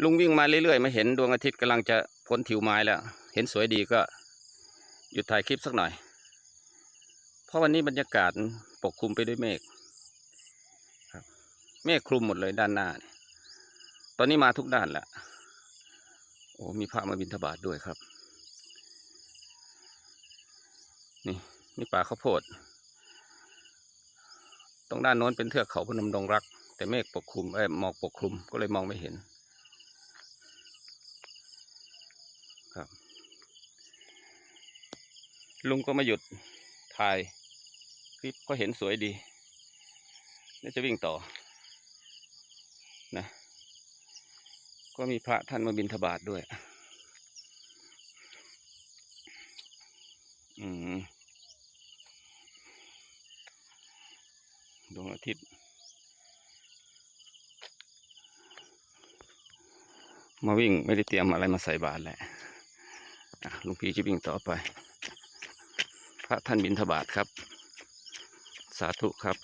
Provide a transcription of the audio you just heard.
ลุงวิ่งมาเรื่อยๆ มาเห็นดวงอาทิตย์กำลังจะพ้นถิวไม้แล้ว เห็นสวยดีก็หยุดถ่ายคลิปสักหน่อย เพราะวันนี้บรรยากาศปกคลุมไปด้วยเมฆครับเมฆคลุมหมดเลยด้านหน้าเนี่ยตอนนี้มาทุกด้านแล้วโอ้มีพระมาบิณฑบาตด้วยครับ นี่นี่ป่าข้าวโพด ตรงด้านโน้นเป็นเทือกเขาพนมดงรัก แต่เมฆปกคลุมเอ้หมอกปกคลุมก็เลยมองไม่เห็น ครับ ลุงก็มาหยุดถ่ายคลิปก็เห็นสวยดีนี่จะวิ่งต่อนะ ก็มีพระท่านมาบิณฑบาตด้วย อืมดวงอาทิตย์มาวิ่งไม่ได้เตรียมอะไรมาใส่บาตรแหละ หลุงพี่จะวิ่งต่อไป พระท่านบิณฑบาตครับ สาธุครับ